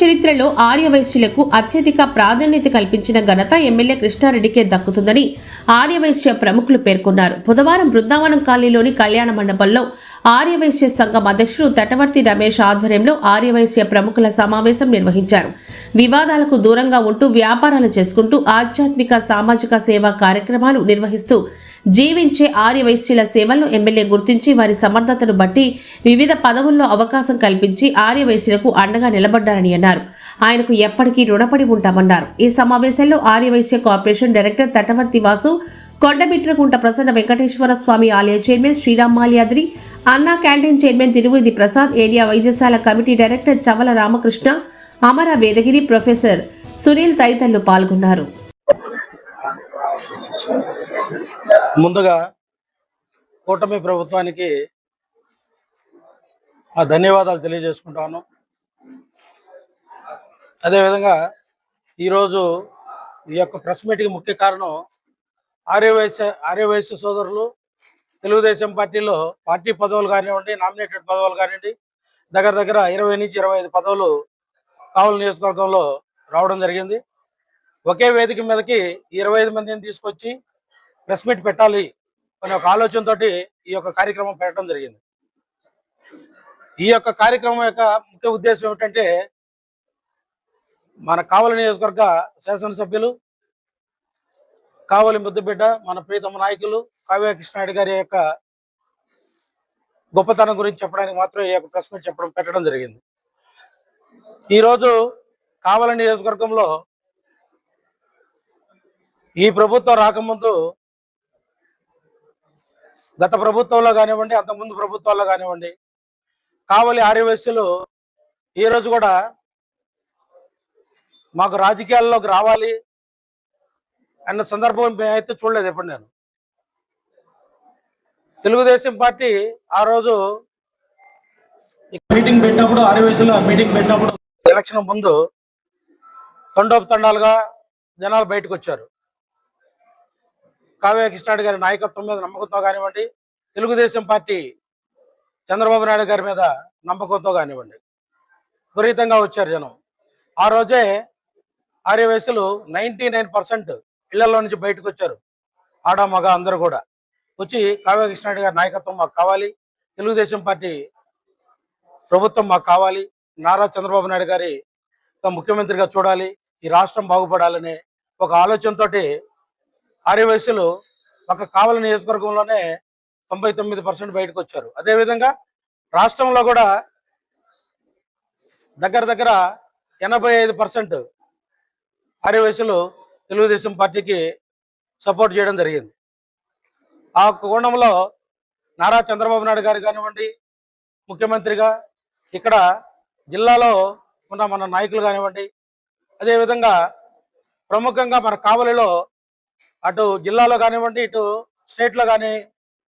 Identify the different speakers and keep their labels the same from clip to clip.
Speaker 1: చరిత్రలో ఆర్యవైశ్యులకు అత్యధిక ప్రాధాన్యత కల్పించిన ఘనత ఎమ్మెల్యే కృష్ణారెడ్డికే దక్కుతుందని ఆర్యవైశ్య ప్రముఖులు పేర్కొన్నారు. బుధవారం బృందావనం కాలనీలోని కళ్యాణ మండపంలో ఆర్యవైశ్య సంఘం అధ్యక్షుడు తటవర్తి రమేష్ ఆధ్వర్యంలో ఆర్యవైశ్య ప్రముఖుల సమావేశం నిర్వహించారు. వివాదాలకు దూరంగా ఉంటూ వ్యాపారాలు చేసుకుంటూ ఆధ్యాత్మిక సామాజిక సేవా కార్యక్రమాలు నిర్వహిస్తూ జీవించే ఆర్యవైశ్యుల సేవలను ఎమ్మెల్యే గుర్తించి వారి సమర్థతను బట్టి వివిధ పదవుల్లో అవకాశం కల్పించి ఆర్యవైశ్యులకు అండగా నిలబడ్డారని అన్నారు. ఆయనకు ఎప్పటికీ రుణపడి ఉంటామన్నారు. ఈ సమావేశంలో ఆర్యవైశ్య కార్పొరేషన్ డైరెక్టర్ తటవర్తి వాసు కొండమిట్రకుంట ప్రసన్న వెంకటేశ్వర స్వామి ఆలయ chairman Sriram Malyadri Anna canteen chairman Tiruvidi Prasad area వైద్యశాల committee director Chavala Ramakrishna Amara Vedagiri professor Sunil తదితరులు పాల్గొన్నారు.
Speaker 2: ముందుగా కూటమి ప్రభుత్వానికి ఆ ధన్యవాదాలు తెలియజేసుకుంటాను. అదేవిధంగా ఈరోజు ఈ యొక్క ప్రెస్ మీట్కి ముఖ్య కారణం ఆర్యవైశ్య ఆర్యవైశ్య సోదరులు తెలుగుదేశం పార్టీలో పార్టీ పదవులు కానివ్వండి నామినేటెడ్ పదవులు కానివ్వండి దగ్గర దగ్గర ఇరవై నుంచి ఇరవై ఐదు పదవులు కావలి నియోజకవర్గంలో రావడం జరిగింది. ఒకే వేదిక మీదకి ఇరవై ఐదు మందిని తీసుకొచ్చి ప్రెస్ మీట్ పెట్టాలి అనే ఒక ఆలోచనతోటి ఈ యొక్క కార్యక్రమం పెట్టడం జరిగింది. ఈ యొక్క కార్యక్రమం యొక్క ముఖ్య ఉద్దేశం ఏమిటంటే మన కావలి నియోజకవర్గ శాసనసభ్యులు కావలి ముద్దుబిడ్డ మన ప్రీతమ నాయకులు కావ్య కృష్ణారెడ్డి గారి యొక్క గొప్పతనం గురించి చెప్పడానికి మాత్రం ఈ యొక్క ప్రెస్ మీట్ చెప్పడం పెట్టడం జరిగింది. ఈరోజు కావలి నియోజకవర్గంలో ఈ ప్రభుత్వం రాకముందు గత ప్రభుత్వంలో కానివ్వండి అంతకుముందు ప్రభుత్వాల్లో కానివ్వండి కావలి ఆర్యవైశ్యులు ఈ రోజు కూడా మాకు రాజకీయాల్లోకి రావాలి అన్న సందర్భం అయితే చూడలేదు ఎప్పుడు నేను. తెలుగుదేశం పార్టీ ఆ రోజు మీటింగ్ పెట్టినప్పుడు ఆర్యవైశ్యుల మీటింగ్ పెట్టినప్పుడు ఎలక్షన్ ముందు తండోపు తండాలుగా జనాలు బయటకు వచ్చారు. కావ్య కృష్ణాడు గారి నాయకత్వం మీద నమ్మకంతో కానివ్వండి తెలుగుదేశం పార్టీ చంద్రబాబు నాయుడు గారి మీద నమ్మకంతో కానివ్వండి. విపరీతంగా వచ్చారు జనం. ఆ రోజే ఆర్య వయసులు నైన్టీ నైన్ పర్సెంట్ ఇళ్ళలో నుంచి బయటకు వచ్చారు. ఆడ మగ అందరూ కూడా. వచ్చి కావ్య కృష్ణారెడ్డి గారి నాయకత్వం మాకు కావాలి తెలుగుదేశం పార్టీ ప్రభుత్వం మాకు కావాలి నారా చంద్రబాబు నాయుడు గారి ముఖ్యమంత్రిగా చూడాలి ఈ రాష్ట్రం బాగుపడాలనే ఒక ఆలోచనతోటి ఆర్యవైశ్యులు ఒక కావలి నియోజకవర్గంలోనే తొంభై తొమ్మిది పర్సెంట్ బయటకు వచ్చారు. అదేవిధంగా రాష్ట్రంలో కూడా దగ్గర దగ్గర ఎనభై ఐదు పర్సెంట్ ఆర్యవైశ్యులు తెలుగుదేశం పార్టీకి సపోర్ట్ చేయడం జరిగింది. ఆ కోణంలో నారా చంద్రబాబు నాయుడు గారు కానివ్వండి ముఖ్యమంత్రిగా ఇక్కడ జిల్లాలో ఉన్న మన నాయకులు కానివ్వండి అదేవిధంగా ప్రముఖంగా మన కావలిలో అటు జిల్లాలో కానివ్వండి ఇటు స్టేట్లో కానీ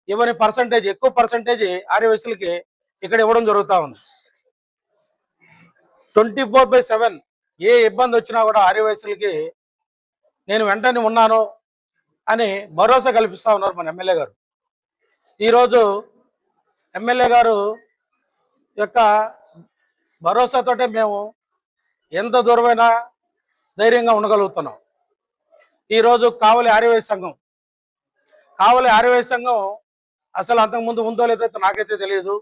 Speaker 2: ఇవ్వని పర్సంటేజ్ ఎక్కువ పర్సంటేజ్ ఆర్యవయసులకి ఇక్కడ ఇవ్వడం జరుగుతూ ఉంది. ట్వంటీ ఫోర్ బై సెవెన్ ఏ ఇబ్బంది వచ్చినా కూడా ఆర్యవయసులకి నేను వెంటనే ఉన్నాను అని భరోసా కల్పిస్తా ఉన్నారు మన ఎమ్మెల్యే గారు. ఈరోజు ఎమ్మెల్యే గారు యొక్క భరోసాతోటే మేము ఎంత దూరమైనా ధైర్యంగా ఉండగలుగుతున్నాం. ఈరోజు కావలి ఆర్యవైశ్య సంఘం. కావలి ఆర్యవైశ్య సంఘం అసలు అంతకుముందు ఉందో లేదో నాకైతే తెలియదు.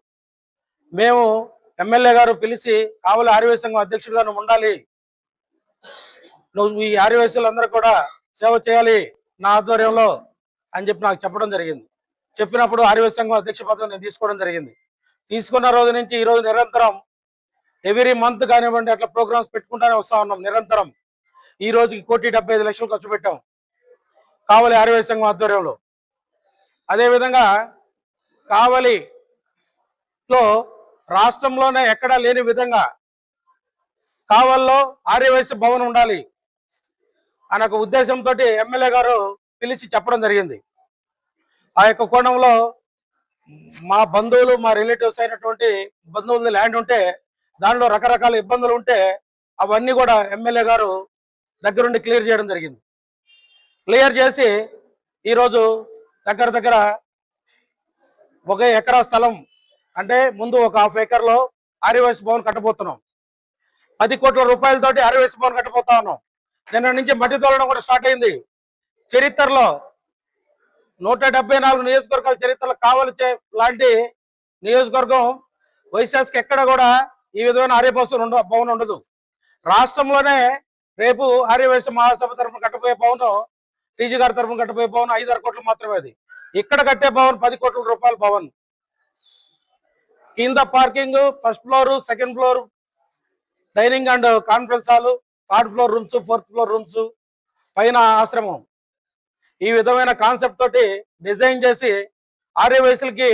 Speaker 2: మేము ఎమ్మెల్యే గారు పిలిచి కావలి ఆర్యవైశ్య సంఘం అధ్యక్షుడిగా నువ్వు ఉండాలి. నువ్వు ఈ ఆర్యవైశ్యులందరూ కూడా సేవ చేయాలి నా ఆధ్వర్యంలో అని చెప్పి నాకు చెప్పడం జరిగింది. చెప్పినప్పుడు ఆర్యవైశ్య సంఘం అధ్యక్ష పదవి నేను తీసుకోవడం జరిగింది. తీసుకున్న రోజు నుంచి ఈరోజు నిరంతరం ఎవ్రీ మంత్ కానివ్వండి అట్లా ప్రోగ్రామ్స్ పెట్టుకుంటానే వస్తా ఉన్నాం నిరంతరం. ఈ రోజుకి కోటి డెబ్బై ఐదు లక్షలు ఖర్చు పెట్టాం. కావలి ఆర్యవైశ్య సంఘం ఆధ్వర్యంలో. అదేవిధంగా కావలిలో రాష్ట్రంలోనే ఎక్కడా లేని విధంగా కావల్లో ఆర్యవైశ్య భవన్ ఉండాలి అనే ఒక ఉద్దేశంతో ఎమ్మెల్యే గారు పిలిచి చెప్పడం జరిగింది. ఆ యొక్క కోణంలో మా బంధువులు మా రిలేటివ్స్ అయినటువంటి బంధువుల ల్యాండ్ ఉంటే దానిలో రకరకాల ఇబ్బందులు ఉంటే అవన్నీ కూడా ఎమ్మెల్యే గారు దగ్గరుండి క్లియర్ చేయడం జరిగింది. క్లియర్ చేసి ఈరోజు దగ్గర దగ్గర ఒక ఎకరా స్థలం అంటే ముందు ఒక హాఫ్ ఎకర్లో ఆర్యవైస్ భవన్ కట్టబోతున్నాం. పది కోట్ల రూపాయలతోటి ఆర్యవైస్ భవన్ కట్టబోతా ఉన్నాం. నిన్న నుంచి మట్టి తోలడం కూడా స్టార్ట్ అయింది. చరిత్రలో నూట డెబ్బై నాలుగు నియోజకవర్గాల చరిత్రలో కావలిచే లాంటి నియోజకవర్గం వైశాస్కి ఎక్కడ కూడా ఈ విధమైన ఆర్యభవన్ ఉండ భవన్ ఉండదు. రాష్ట్రంలోనే రేపు ఆర్యవేశ మహాసభ తరఫున కట్టబోయే భవన్ టీజీ గారి తరఫున కట్టబోయే భవన్ ఐదారు కోట్లు మాత్రమే అది. ఇక్కడ కట్టే భవన్ పది కోట్ల రూపాయల భవన్. కింద parking first floor second floor dining and conference hall third floor rooms fourth floor rooms పైన ఆశ్రమం. ఈ విధమైన కాన్సెప్ట్ తోటి డిజైన్ చేసి ఆర్యవయసులకి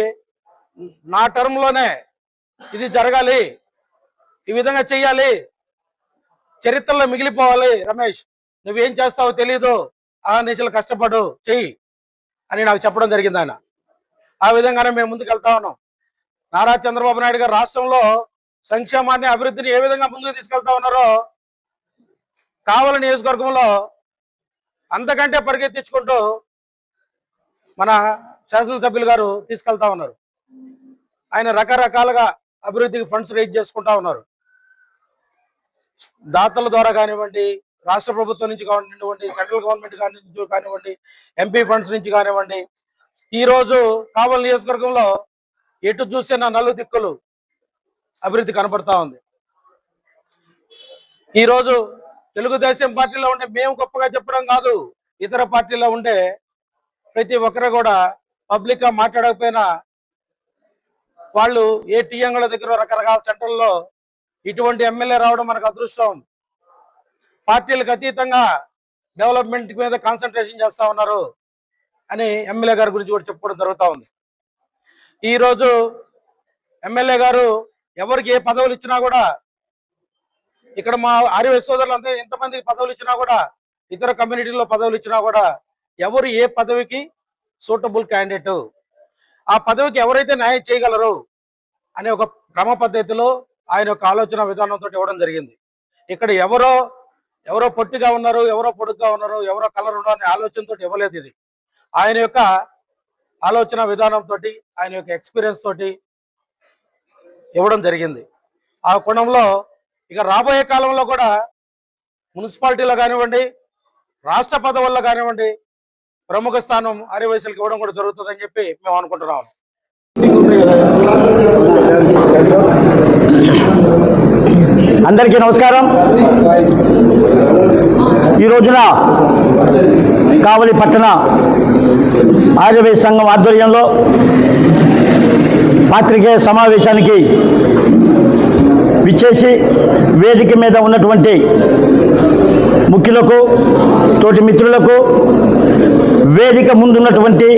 Speaker 2: నా టర్మ్లోనే ఇది జరగాలి ఈ విధంగా చెయ్యాలి చరిత్రలో మిగిలిపోవాలి రమేష్. నువ్వేం చేస్తావో తెలీదు. ఆ నిశలు కష్టపడు. చెయ్యి అని నాకు చెప్పడం జరిగింది ఆయన. ఆ విధంగానే మేము ముందుకు వెళ్తా ఉన్నాం. నారా చంద్రబాబు నాయుడు గారు రాష్ట్రంలో సంక్షేమాన్ని అభివృద్ధిని ఏ విధంగా ముందుకు తీసుకెళ్తా ఉన్నారో కావల నియోజకవర్గంలో అంతకంటే పరిగెత్తించుకుంటూ మన శాసనసభ్యులు గారు తీసుకెళ్తా ఉన్నారు. ఆయన రకరకాలుగా అభివృద్ధికి ఫండ్స్ రేజ్ చేసుకుంటా ఉన్నారు. దాతల ద్వారా కానివ్వండి రాష్ట్ర ప్రభుత్వం నుంచి కానివ్వండి సెంట్రల్ గవర్నమెంట్ నుంచి కానివ్వండి ఎంపీ ఫండ్స్ నుంచి కానివ్వండి ఈ రోజు కావలి నియోజకవర్గంలో ఎటు చూసిన నలు దిక్కులు అభివృద్ధి కనపడతా ఉంది. ఈ రోజు తెలుగుదేశం పార్టీలో ఉంటే మేము గొప్పగా చెప్పడం కాదు ఇతర పార్టీలో ఉండే ప్రతి ఒక్కరు కూడా పబ్లిక్గా మాట్లాడకపోయినా వాళ్ళు ఏ టీఎంల దగ్గర రకరకాల సెంటర్లో ఇటువంటి ఎమ్మెల్యే రావడం మనకు అదృష్టం. పార్టీలకు అతీతంగా డెవలప్మెంట్ మీద కాన్సన్ట్రేషన్ చేస్తా ఉన్నారు అని ఎమ్మెల్యే గారి గురించి కూడా చెప్పుకోవడం జరుగుతూ ఉంది. ఈరోజు ఎమ్మెల్యే గారు ఎవరికి ఏ పదవులు ఇచ్చినా కూడా ఇక్కడ మా ఆర్య సోదరులు ఎంతమందికి పదవులు ఇచ్చినా కూడా ఇతర కమ్యూనిటీలో పదవులు ఇచ్చినా కూడా ఎవరు ఏ పదవికి సూటబుల్ క్యాండిడేట్ ఆ పదవికి ఎవరైతే న్యాయం చేయగలరు అనే ఒక క్రమ పద్ధతిలో ఆయన యొక్క ఆలోచన విధానంతో ఇవ్వడం జరిగింది. ఇక్కడ ఎవరో ఎవరో పొట్టిగా ఉన్నారు ఎవరో పొడుగ్గా ఉన్నారు ఎవరో కలర్ ఉన్నారు అనే ఆలోచనతో ఇవ్వలేదు ఇది. ఆయన యొక్క ఆలోచన విధానంతో ఆయన యొక్క ఎక్స్పీరియన్స్ తోటి ఇవ్వడం జరిగింది. ఆ కోణంలో ఇక రాబోయే కాలంలో కూడా మున్సిపాలిటీలో కానివ్వండి రాష్ట్ర పదవుల్లో కానివ్వండి ప్రముఖ స్థానం ఆర్యవైశ్యులకు ఇవ్వడం కూడా జరుగుతుందని చెప్పి మేము అనుకుంటున్నాం.
Speaker 3: అందరికీ నమస్కారం. ఈ రోజున కావలి పట్టణ ఆర్యవేశ సంఘం ఆధ్వర్యంలో పాత్రికేయ సమావేశానికి విచ్చేసి వేదిక మీద ఉన్నటువంటి ముఖ్యులకు తోటి మిత్రులకు వేదిక ముందున్నటువంటి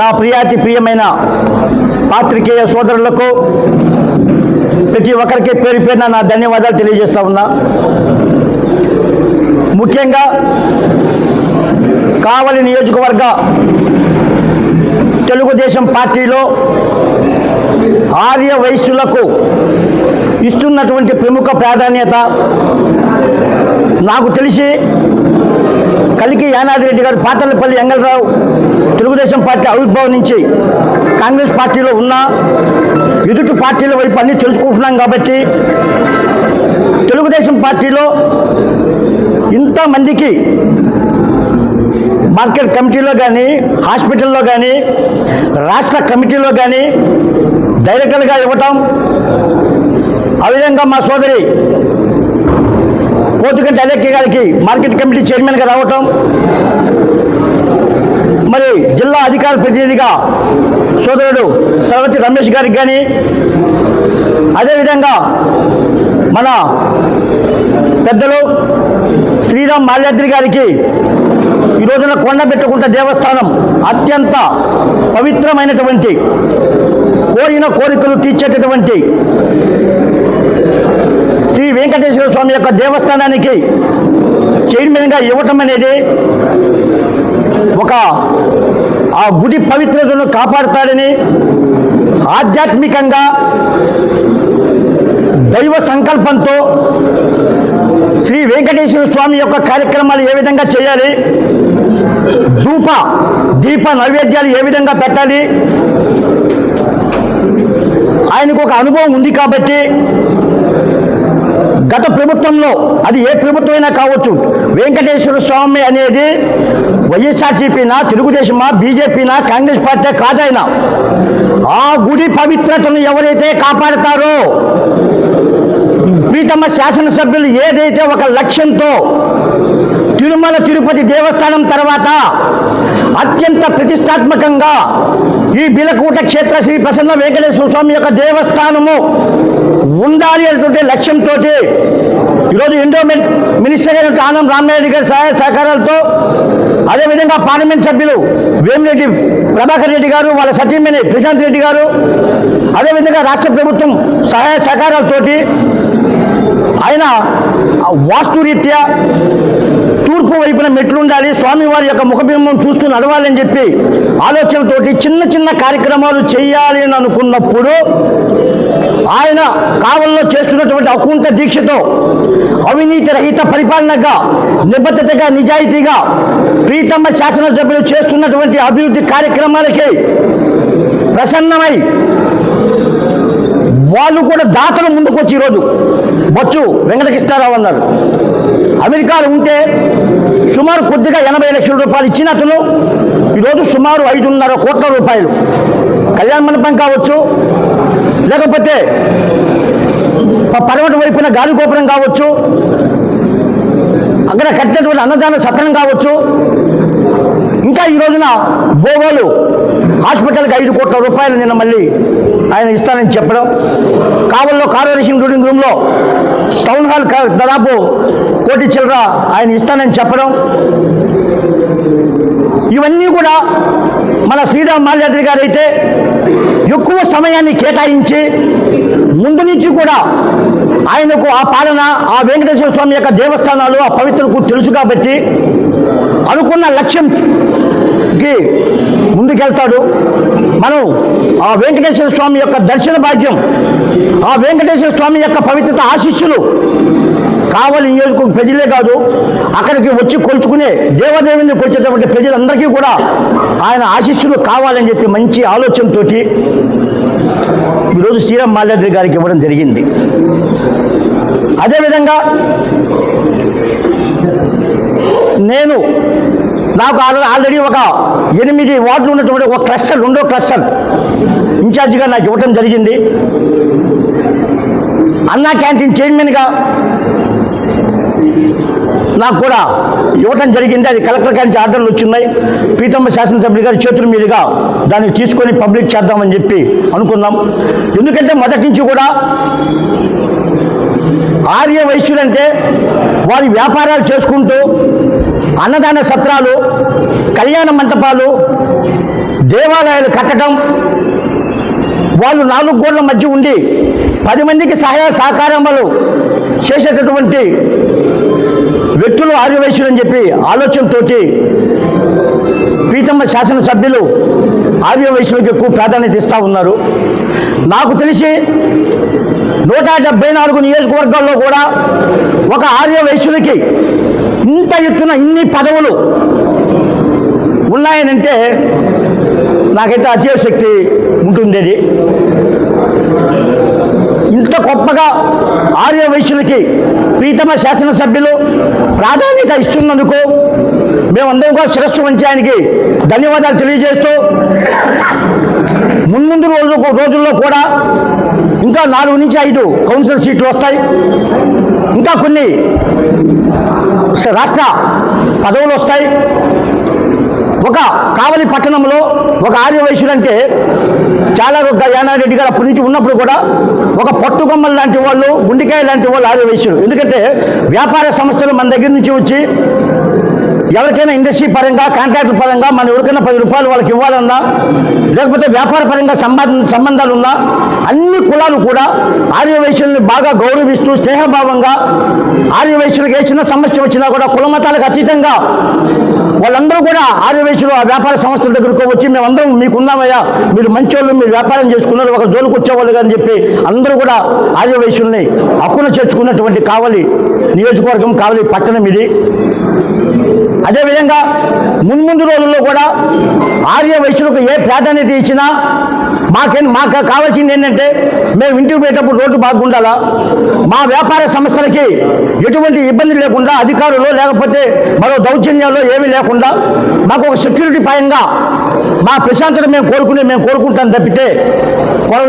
Speaker 3: నా ప్రియాతి ప్రియమైన పాత్రికేయ సోదరులకు ప్రతి ఒక్కరికి పేరు పేరున నా ధన్యవాదాలు తెలియజేస్తా ఉన్నా. ముఖ్యంగా కావలి నియోజకవర్గ తెలుగుదేశం పార్టీలో ఆర్య వైశ్యులకు ఇస్తున్నటువంటి ప్రముఖ ప్రాధాన్యత నాకు తెలిసి కలికి యానాది రెడ్డి గారు పాతలపల్లి ఎంగళరావు తెలుగుదేశం పార్టీ ఆవిర్భావం నుంచి కాంగ్రెస్ పార్టీలో ఉన్నా ఎదుటి పార్టీల వైపు అన్ని తెలుసుకుంటున్నాం కాబట్టి తెలుగుదేశం పార్టీలో ఇంతమందికి మార్కెట్ కమిటీలో కానీ హాస్పిటల్లో కానీ రాష్ట్ర కమిటీలో కానీ డైరెక్టర్గా ఇవ్వటం ఆ విధంగా మా సోదరి పోతుగంటి అలెక్కి గారికి మార్కెట్ కమిటీ చైర్మన్గా రావటం మరి జిల్లా అధికార ప్రతినిధిగా సోదరుడు తరగతి రమేష్ గారికి కానీ అదేవిధంగా మన పెద్దలు శ్రీరామ్ మాల్యాద్రి గారికి ఈ రోజున కొండబెట్టుకుంట దేవస్థానం అత్యంత పవిత్రమైనటువంటి కోరిన కోరికలు తీర్చేటటువంటి శ్రీ వెంకటేశ్వర స్వామి యొక్క దేవస్థానానికి చైర్మన్గా ఇవ్వటం అనేది ఒక ఆ గుడి పవిత్రతను కాపాడుతాడని ఆధ్యాత్మికంగా దైవ సంకల్పంతో శ్రీ వెంకటేశ్వర స్వామి యొక్క కార్యక్రమాలు ఏ విధంగా చేయాలి? ధూప దీప నైవేద్యాలు ఏ విధంగా పెట్టాలి? ఆయనకు ఒక అనుభవం ఉంది కాబట్టి గత ప్రభుత్వంలో అది ఏ ప్రభుత్వమైనా కావచ్చు. వెంకటేశ్వర స్వామి అనేది వైఎస్ఆర్సీపీనా తెలుగుదేశమా బీజేపీనా కాంగ్రెస్ పార్టీ కాదైనా ఆ గుడి పవిత్రతను ఎవరైతే కాపాడతారో పీఠమ్మ శాసనసభ్యులు ఏదైతే ఒక లక్ష్యంతో తిరుమల తిరుపతి దేవస్థానం తర్వాత అత్యంత ప్రతిష్టాత్మకంగా ఈ బిలకూట క్షేత్ర శ్రీ ప్రసన్న వెంకటేశ్వర స్వామి యొక్క దేవస్థానము ఉండాలి అనేటువంటి లక్ష్యంతో ఈరోజు ఎండోమెంట్ మినిస్టర్ అయినటువంటి ఆనం రామనాయుడు గారి సహాయ సహకారాలతో అదేవిధంగా పార్లమెంట్ సభ్యులు వేమిరెడ్డి ప్రభాకర్ రెడ్డి గారు వాళ్ళ సతీమణి ప్రశాంత్ రెడ్డి గారు అదేవిధంగా రాష్ట్ర ప్రభుత్వం సహాయ సహకారాలతోటి ఆయన వాస్తురీత్యా తూర్పు వైపున మెట్లు ఉండాలి స్వామివారి యొక్క ముఖబింబం చూస్తూ నడవాలని చెప్పి ఆలోచనతోటి చిన్న చిన్న కార్యక్రమాలు చేయాలి అని అనుకున్నప్పుడు ఆయన కావల్లో చేస్తున్నటువంటి అకుంఠ దీక్షతో అవినీతి రహిత పరిపాలనగా నిబద్ధతగా నిజాయితీగా ప్రీతమ్మ శాసనసభ్యులు చేస్తున్నటువంటి అభివృద్ధి కార్యక్రమాలకి ప్రసన్నమై వాళ్ళు కూడా దాతలు ముందుకొచ్చి ఈరోజు బొచ్చు వెంకటకృష్ణారావు అన్నారు. అమెరికాలో ఉంటే సుమారు కొద్దిగా ఎనభై లక్షల రూపాయలు ఇచ్చినట్లు ఈరోజు సుమారు ఐదున్నర కోట్ల రూపాయలు. కళ్యాణ మండపం కావచ్చు లేకపోతే ప- పడమటి వైపున గాలి గోపురం కావచ్చు అక్కడ కట్టినటువంటి అన్నదాన సత్రం కావచ్చు. ఇంకా ఈ రోజున బోగోలు హాస్పిటల్కి ఐదు కోట్ల రూపాయలు నిన్న మళ్ళీ ఆయన ఇస్తానని చెప్పడం. కావల్లో కార్పొరేషన్ రూలింగ్ రూమ్లో టౌన్ హాల్ దాదాపు కోటి చిల్లర ఆయన ఇస్తానని చెప్పడం. ఇవన్నీ కూడా మన శ్రీరామ్ మాల్యాద్రి గారు అయితే ఎక్కువ సమయాన్ని కేటాయించి ముందు నుంచి కూడా ఆయనకు ఆ పాలన ఆ వెంకటేశ్వర స్వామి యొక్క దేవస్థానాలు ఆ పవిత్రకు తెలుసు కాబట్టి అనుకున్న లక్ష్యంకి ముందుకెళ్తాడు. మనం ఆ వెంకటేశ్వర స్వామి యొక్క దర్శన భాగ్యం ఆ వెంకటేశ్వర స్వామి యొక్క పవిత్రత ఆశిస్సులు కావాలి నియోజక ప్రజలే కాదు అక్కడికి వచ్చి కొలుచుకునే దేవదేవుని కొలిచేటువంటి ప్రజలందరికీ కూడా ఆయన ఆశీస్సులు కావాలని చెప్పి మంచి ఆలోచనతోటి ఈరోజు శ్రీరామ్ మాల్యాద్రి గారికి ఇవ్వడం జరిగింది. అదేవిధంగా నేను నాకు ఆల్రెడీ ఆల్రెడీ ఒక ఎనిమిది వార్డులు ఉన్నటువంటి ఒక క్లస్టర్ రెండో క్లస్టర్ ఇన్ఛార్జిగా నాకు ఇవ్వటం జరిగింది. అన్నా క్యాంటీన్ చైర్మన్గా నాకు కూడా ఇవ్వటం జరిగింది. అది కలెక్టర్ గారి నుంచి ఆర్డర్లు వచ్చిన్నాయి పీతమ్మ శాసనసభ్యులు గారి చేతుల మీదుగా దాన్ని తీసుకొని పబ్లిక్ చేద్దామని చెప్పి అనుకున్నాం. ఎందుకంటే మొదటి నుంచి కూడా ఆర్య వైశ్యులంటే వారి వ్యాపారాలు చేసుకుంటూ అన్నదాన సత్రాలు కళ్యాణ మంటపాలు దేవాలయాలు కట్టడం వాళ్ళు నాలుగు గోడల మధ్య ఉండి పది మందికి సహాయ సహకారములు చేసేటటువంటి వ్యక్తులు ఆర్యవైశ్యులు అని చెప్పి ఆలోచనతోటి పీతమ్మ శాసనసభ్యులు ఆర్యవైశ్యులకు ఎక్కువ ప్రాధాన్యత ఇస్తూ ఉన్నారు. నాకు తెలిసి నూట డెబ్బై నాలుగు నియోజకవర్గాల్లో కూడా ఒక ఆర్య వైశ్యులకి ఇంత ఎత్తున ఇన్ని పదవులు ఉన్నాయనంటే నాకైతే అతిశక్తి ఉంటుంది ఇంత గొప్పగా ఆర్య వైశ్యులకి ప్రీతమ శాసనసభ్యులు ప్రాధాన్యత ఇస్తున్నందుకు మేమందరం కూడా శిరస్సు వంచి ఆయనకి ధన్యవాదాలు తెలియజేస్తూ ముందు రోజు రోజుల్లో కూడా ఇంకా నాలుగు నుంచి ఐదు కౌన్సిల్ సీట్లు వస్తాయి. ఇంకా కొన్ని రాష్ట్ర పదవులు వస్తాయి. ఒక కావలి పట్టణంలో ఒక ఆర్య వైశ్యుడు అంటే చాలా ఒక యానారెడ్డి గారు అప్పటి నుంచి ఉన్నప్పుడు కూడా ఒక పట్టుకొమ్మలు లాంటి వాళ్ళు గుండెకాయ లాంటి వాళ్ళు ఆర్య ఎందుకంటే వ్యాపార సంస్థలు మన దగ్గర నుంచి వచ్చి ఎవరికైనా ఇండస్ట్రీ పరంగా కాంట్రాక్ట్ పరంగా మనం ఎవరికైనా పది రూపాయలు వాళ్ళకి ఇవ్వాలన్నా లేకపోతే వ్యాపార పరంగా సంబంధ సంబంధాలు ఉన్నా అన్ని కులాలు కూడా ఆర్యవైశ్యుల్ని బాగా గౌరవిస్తూ స్నేహభావంగా ఆర్యవైశ్యులకు ఏ చిన్న సమస్య వచ్చినా కూడా కులమతాలకు అతీతంగా వాళ్ళందరూ కూడా ఆర్యవైశ్యులు ఆ వ్యాపార సంస్థల దగ్గరకు వచ్చి మేమందరం మీకున్నామయ్యా మీరు మంచోళ్ళు మీరు వ్యాపారం చేసుకున్నారు ఒక జోలుకు వచ్చేవాళ్ళు అని చెప్పి అందరూ కూడా ఆర్యవైశ్యుల్ని హక్కును చేర్చుకున్నటువంటి కావలి నియోజకవర్గం కావలి పట్టణం ఇది. అదేవిధంగా మున్ముందు రోజుల్లో కూడా ఆర్య వైశ్యులకు ఏ ప్రాధాన్యత ఇచ్చినా మాకే మాకు కావాల్సింది ఏంటంటే మేము ఇంటికి పోయేటప్పుడు రోడ్డు బాగుండాలా? మా వ్యాపార సంస్థలకి ఎటువంటి ఇబ్బంది లేకుండా అధికారులు లేకపోతే మరో దౌర్జన్యాలు ఏమీ లేకుండా మాకు ఒక సెక్యూరిటీ పరంగా మా ప్రశాంతత మేము కోరుకునే మేము కోరుకుంటాం తప్పితే కొలం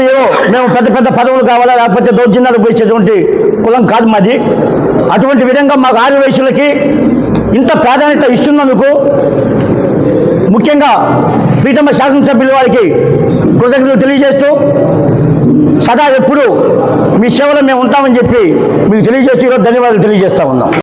Speaker 3: మేము పెద్ద పెద్ద పదవులు కావాలా లేకపోతే దౌర్జన్యాలు పోయించేటువంటి కులం కాదు మాది. అటువంటి విధంగా మాకు ఆరు వయసులకి ఇంత ప్రాధాన్యత ఇస్తున్నందుకు ముఖ్యంగా ప్రీతమ శాసనసభ్యుల వారికి కృతజ్ఞతలు తెలియజేస్తూ సదా ఎప్పుడు మీ సేవలో మేము ఉంటామని చెప్పి మీకు తెలియజేస్తూ ఈరోజు ధన్యవాదాలు తెలియజేస్తా ఉన్నాం.